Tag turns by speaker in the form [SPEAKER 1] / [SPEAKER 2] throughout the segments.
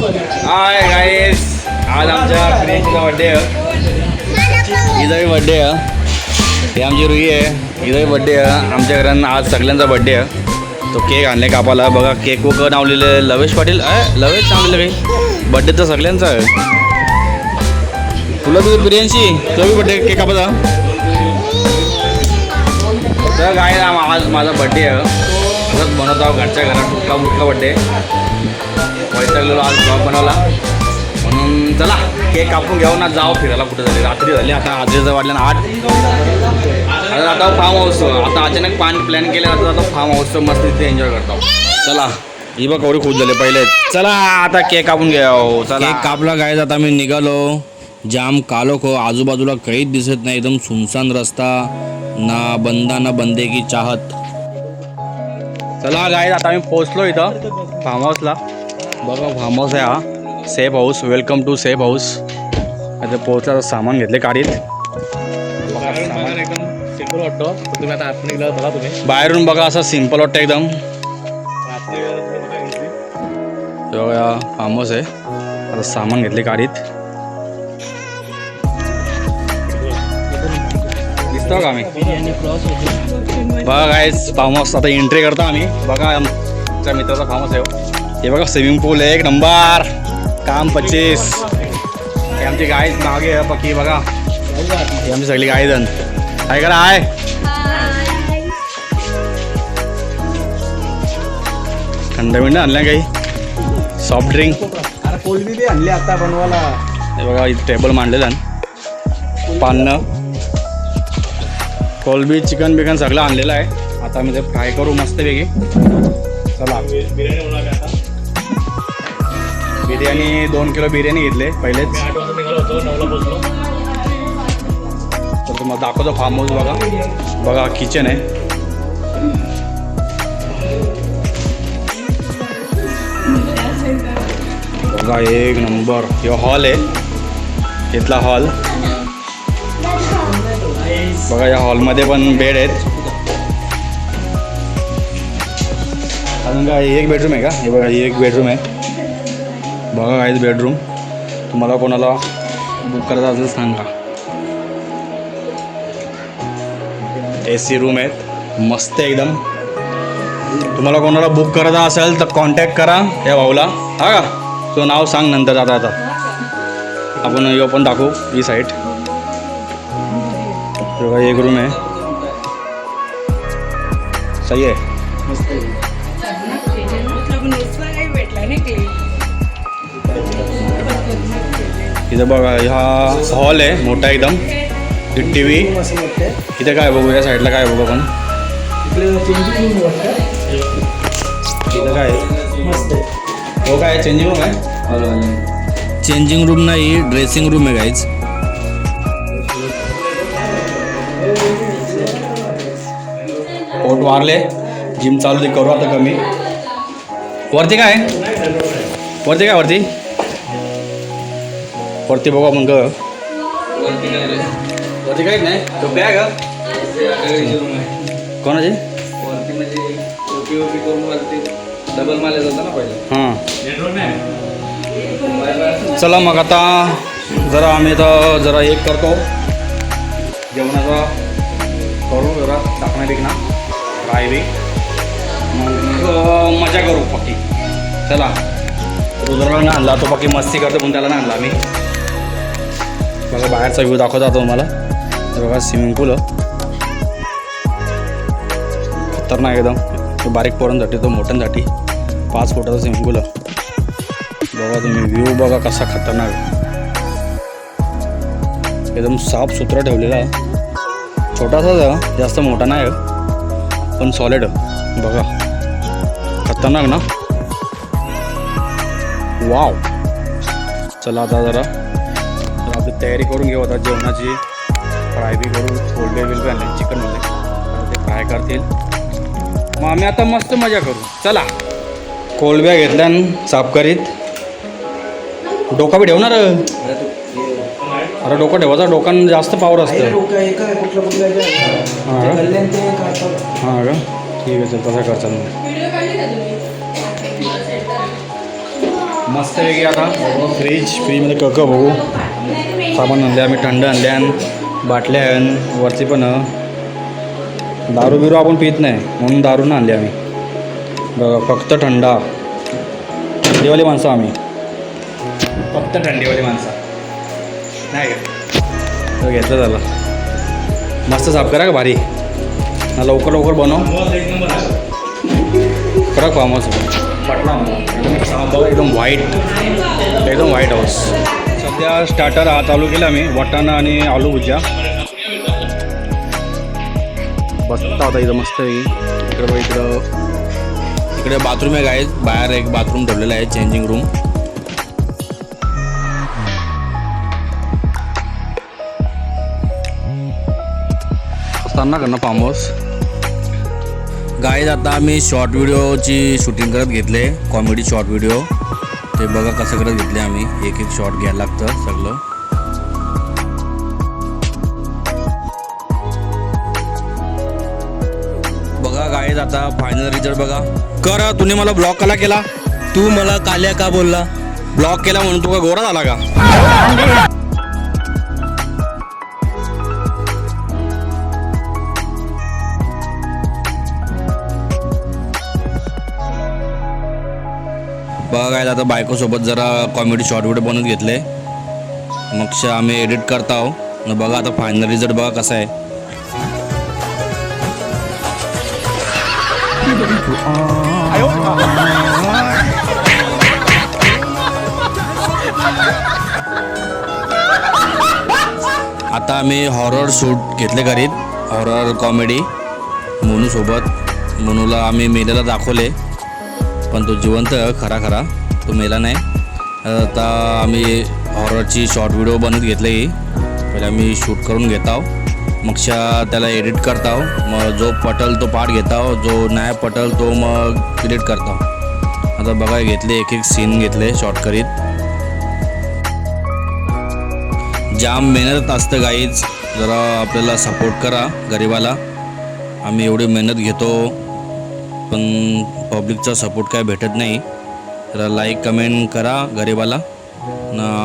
[SPEAKER 1] Hi guys आज आमच्या प्रियांशीचा birthday आहे. हिचाही बड्डे आहे. ही आमची रुई आहे. हिचाही बड्डे आहे. आमच्या घरात आज सगळ्यांचा बड्डे आहे. तो केक आणले कापाला. बघा केक वक नावलेलं लवेश पाटील. अय लवेश नावलेलं काही? बड्डे तर सगळ्यांचा आहे. तुला तुझी प्रियांशी तुला बी बड्डे केक कापाचा तर काय आज माझा बड्डे आहे. असंच बनवत आहो घरच्या घरात. कुठला कुठला बड्डे वैतागलेलो आज ब्लॉग बनवला. म्हणून चला केक कापून घेऊ ना जाऊ फिरायला कुठे झाली रात्री झाली आता आजीचं वाटलं ना आठ. आता आता फार्म हाऊस आता अचानक पाणी प्लॅन केलं आता आता फार्म हाऊस मस्त तिथे एन्जॉय करतो. चला ही बघ कवडी खूप झाले पहिले. चला आता केक कापून घेऊ. चला. केक कापला काय आता मी निघालो. जाम कालो खो आजूबाजूला काहीच दिसत नाही एकदम सुनसान रस्ता. ना बंदा ना बंदे की चाहत. चला गाय आता आम्ही पोहोचलो इथं फार्म हाऊसला बघा फार्म हाऊस आहे हा. Safe house. Welcome to safe house आता पोहोचायचं सामान घेतले गाडीत.
[SPEAKER 2] सिंपल वाटतो तुम्ही आता आत निघला बघा तुम्ही
[SPEAKER 1] बाहेरून बघा असं सिंपल वाटतं एकदम. फार्म हाऊस आहे. आता सामान घेतले गाडीत. दिसतो का आम्ही? बघा काय फार्म हाऊस आता एंट्री करतो आम्ही. बघा आमच्या मित्राचा फार्म हाऊस आहे हो. हो. हे बघा स्विमिंग पूल एक नंबर काम पच्चीस। हे आमची गाय मागे पक्की बघा ही। आमची सगळी गाय जण काय करा आहे थंड बिंड आणल्या काही सॉफ्ट ड्रिंक
[SPEAKER 2] बी आणली आता बनवायला
[SPEAKER 1] हे बघा इथे टेबल मांडलेलं पानं कोलबी चिकन बिकन सगळं आणलेलं आहे आता आम्ही ते फ्राय करू चला
[SPEAKER 2] बिर्याणी बनवला आता
[SPEAKER 1] बिर्याणी दोन किलो बिर्याणी घेतले पहिलेच.
[SPEAKER 2] पोहोचलो.
[SPEAKER 1] तर तुम्हाला दाखवतो फार्म हाऊस बघा. बघा किचन आहे. बघा एक नंबर. किंवा हॉल आहे. इथला हॉल बघा या हॉलमध्ये पण बेड आहेत. अजून काय एक बेडरूम आहे का? हे बघा ही एक बेडरूम आहे. बघा काहीच बेडरूम तुम्हाला कोणाला बुक करायचं असेल सांगा. ए सी रूम आहेत. मस्त एकदम. तुम्हाला कोणाला बुक करायचा असेल तर कॉन्टॅक्ट करा या भाऊला. हा का? तो नाव सांग नंतर आता आता. आपण यो पण दाखवू ही साईट बघा एक रूम आहे. सही आहे. इथं बघा हा हॉल आहे मोठा एकदम टी व्ही इथे काय बघू या साईडला काय बघू आपण इथं काय हो काय चेंजिंग रूम आहे चेंजिंग रूम नाही ड्रेसिंग रूम आहे काहीच पोट मारले जिम चालू ते करू आता कमी वरती काय वरती काय वरती वरती बघू आपण ग वरती काहीच नाही. तो बॅग कोणाची?
[SPEAKER 3] डबल मारले जातं ना पहिले.
[SPEAKER 1] हां. चला मग आता जरा आम्ही तर जरा एक करतो. जेवणाचा करू जरा टाकणं बिकणं फ्राय बी. मग मजा करू पक्की. चला. रुद्राला आणला तो पक्की मस्ती करतो पण त्याला नाही आणला आम्ही. बघा बाहेरचा व्ह्यू दाखवता आता तुम्हाला बघा स्विमिंग पूल खतरनाक एकदम. तो बारीक पोरांसाठी तो मोठ्यांसाठी. पाच फुटाचा स्विमिंग पूल बघा तुम्ही व्ह्यू बघा कसा खतरनाक एकदम साफ सुथरा ठेवलेला आहे. छोटासाच जास्त मोठा नाही पण सॉलिड बघा. खतरनाक ना? वाव चला आता जरा. तर तयारी करून घेऊ आता जेवणाची. फ्राय बी करू कोल्डे बिल बी आणले चिकनमध्ये ते फ्राय करतील. मग आम्ही आता मस्त मजा करू. चला. कोलब्या घेतल्या साफ करीत. डोका बी ठेवणार अरे डोकं ठेवायचा डोकान जास्त पावर असतं. हां का? हां. का? ठीक आहे तसा करचाल मग मस्त वेगळी आता? फ्रीज फ्रीजमध्ये कक बघू. सामान आणले आम्ही थंड आणल्यान बाटल्या आहे वरती पण दारू बिरू आपण पित नाही म्हणून दारू ना आणली आम्ही. बघा फक्त थंडा थंडीवाली माणसं आम्ही. फक्त थंडीवाली माणसं. नाही का? हो, घेतलं झालं मस्त साफ करा का भारी? ना लवकर लवकर बनव. करा फार्म हाऊस पटला. एकदम व्हाईट एकदम व्हाईट हाऊस सध्या स्टार्टर हा चालू केला आम्ही वाटाणा आणि आलू भुजा बसता होता इथं मस्त आहे. इकडं बघ इकडं. इकडे बाथरूम एक आहे बाहेर एक बाथरूम ठेवलेलं आहे चेंजिंग रूम असताना करणं फार्म हाऊस गाईज आता आम्ही शॉर्ट व्हिडिओची शूटिंग करत घेतले कॉमेडी शॉर्ट व्हिडिओ ते बघा कसं करत घेतले आम्ही. एक एक शॉट घ्यायला लागतं सगळं. बघा गाईज आता फायनल रिझल्ट बघा. कर तुने मला ब्लॉक कला केला.
[SPEAKER 4] तू मला काल्या का बोलला?
[SPEAKER 1] ब्लॉक केला म्हणून तू का गोरा झाला का? बघायला आता बायकोसोबत जरा कॉमेडी शॉर्ट व्हिडिओ बनवून घेतले. मग आम्ही एडिट करत आहो न बघा आता फायनल रिझल्ट बघा कसा आहे. आता आम्ही हॉरर शूट घेतले घरीत. Horror comedy मोनूसोबत. मोनूला आम्ही मेलेला दाखवले. पण तो जिवंत आहे खरा खरा. तो मेला नाही. आता आम्ही हॉररची शॉर्ट व्हिडिओ बनवून घेतले. ही पहिले आम्ही शूट करून घेत आहो मग शा त्याला एडिट करत आहो मग जो पटल तो पार्ट घेत आहो जो नाही पटल तो मग एडिट करता आता बघा घेतले एक एक सीन घेतले शॉर्ट करीत. जाम मेहनत असतं गाईज जरा आपल्याला सपोर्ट करा गरिबाला. आम्ही एवढी मेहनत घेतो. पण पब्लिकचा सपोर्ट काय भेटत नाही. जरा लाईक कमेंट करा गरिबाला.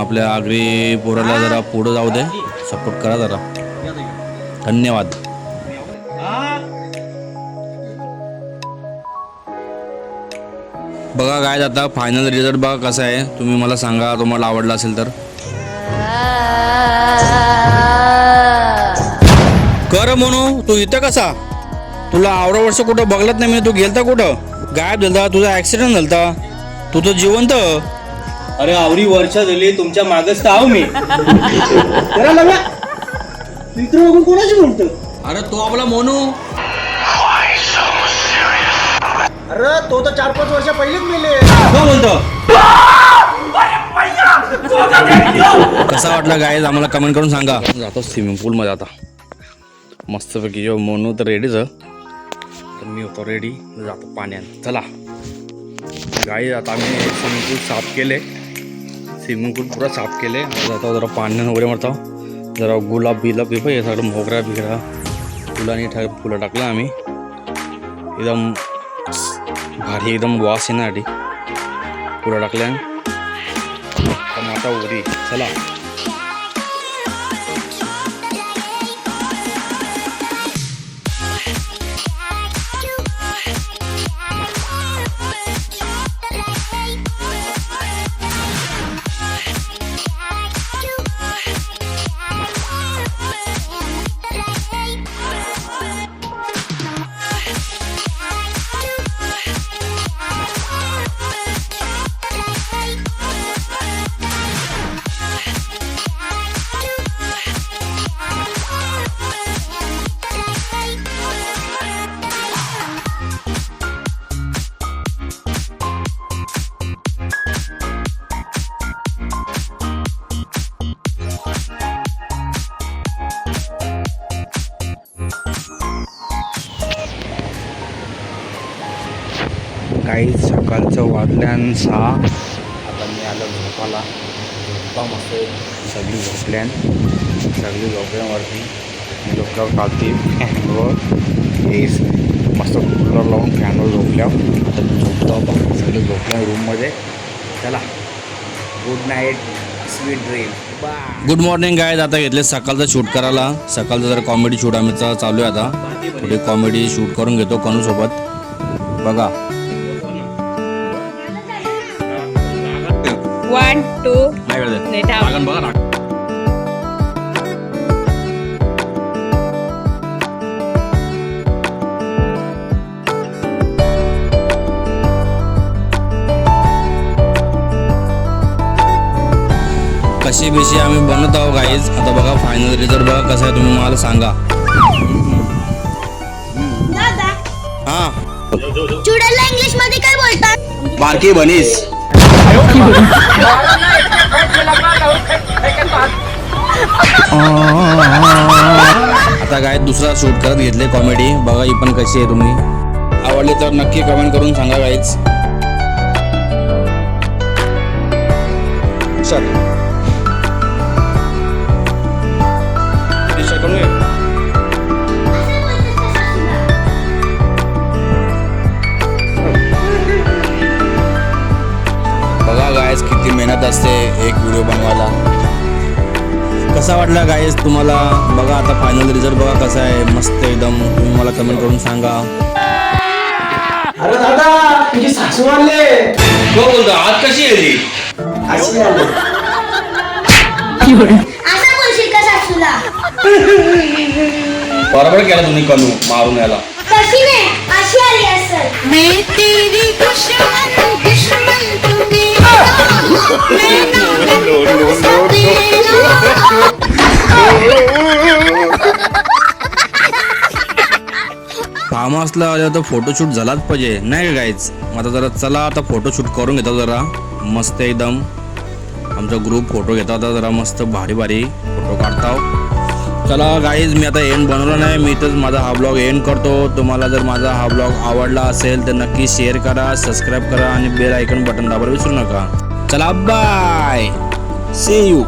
[SPEAKER 1] आपल्या आगरी पोराला जरा पुढं जाऊ दे. सपोर्ट करा जरा. धन्यवाद. बघा काय आता फायनल रिझल्ट बघा कसा आहे. तुम्ही मला सांगा तुम्हाला आवडला असेल तर. कर म्हणू तू इथं कसा? तुला आवडा वर्ष कुठं बघलत नाही मी तू गेलता कुठं? गायब झालता तुझा ऍक्सिडेंट झालता तू तर जिवंत.
[SPEAKER 4] अरे आवरी वर्ष झाली तुमच्या मागच तर आहो मी. मित्र बघून कोणाशी बोलतो
[SPEAKER 1] अरे तो आपला मोनू.
[SPEAKER 4] अरे तो तर चार पाच वर्ष पहिलेच मेले.
[SPEAKER 1] का बोलतो? कसा वाटला गाय आम्हाला कमेंट करून सांगा. जातो स्विमिंग पूलमध्ये आता. मस्तपैकी जो मोनू तर रेडीच मी होतो रेडी जातो पाण्यात. चला. गाई आता आम्ही स्विमिंग पूल साफ केले. स्विमिंग पूल पुरा साफ केले. जातो जरा पाण्यानं वगैरे मारतो. जरा गुलाब बिलाब बिप हे सगळं मोगरा बिगरा. फुलांनी ठा फुलं टाकलं आम्ही. एकदम भारी एकदम वास येण्यासाठी. फुलं टाकल्या टमाटा उरी चला. काही सकाळचं वाजल्यान सहा आता मी आलो झोपाला झोपा मस्त सगळी झोपल्यान सगळी झोपल्यावरती मी डोक्यावर काढते फॅनवर एस मस्त कूलर लावून फॅनवर झोपल्या आता मी झोपतो सगळे झोपल्या रूममध्ये चला. Good night sweet dream good morning guys आता घेतले सकाळचं शूट करायला. सकाळचं जरा कॉमेडी शूट आम्ही चालू आहे आता. पुढे कॉमेडी शूट करून घेतो कनू सोबत बघा.
[SPEAKER 5] वन टू
[SPEAKER 1] नाही कशी बेशी आम्ही बनवत आहोत गाईज आता बघा फायनल रिझल्ट बघा कसा आहे तुम्ही मला सांगा.
[SPEAKER 6] दादा.
[SPEAKER 1] हा.
[SPEAKER 6] चुडेलला इंग्लिशमध्ये काय बोलतात?
[SPEAKER 1] बारकी बनीस. आता काय दुसरा शूट करत घेतले कॉमेडी बघा ही पण कशी आहे तुम्ही. आवडली तर नक्की कमेंट करून सांगा काहीच चल. करून बघा गायस किती मेहनत असते एक व्हिडिओ बनवायला. कसा वाटला गायस तुम्हाला? बघा आता फायनल रिझल्ट बघा कसा आहे. मस्त एकदम. तुम्ही मला कमेंट करून सांगा.
[SPEAKER 3] अरे दादा तुझी सासू आणले
[SPEAKER 4] तो बोलतो? आज कशी आली?
[SPEAKER 3] अशी आले.
[SPEAKER 6] असं बोलशील का सासूला?
[SPEAKER 1] बरोबर केला तुम्ही कनू मारून याला
[SPEAKER 6] नाही? अशी आली असेल. मैं तेरी दुश्मन
[SPEAKER 1] काम असलं आलं तर फोटोशूट झालाच पाहिजे. नाही का गाईच आता जरा चला आता फोटोशूट करून घेतो जरा. मस्त एकदम. आमचा ग्रुप फोटो घेता होता जरा मस्त भारी भारी फोटो काढता. चला गाईज मी आता एंड बनवला नाही. मी तर माझा हा ब्लॉग एंड करतो. तुम्हाला जर माझा हा ब्लॉग आवडला असेल तर नक्की शेअर करा सबस्क्राईब करा आणि बेल आयकन बटन दाबायला विसरू नका. चला बाय सी यू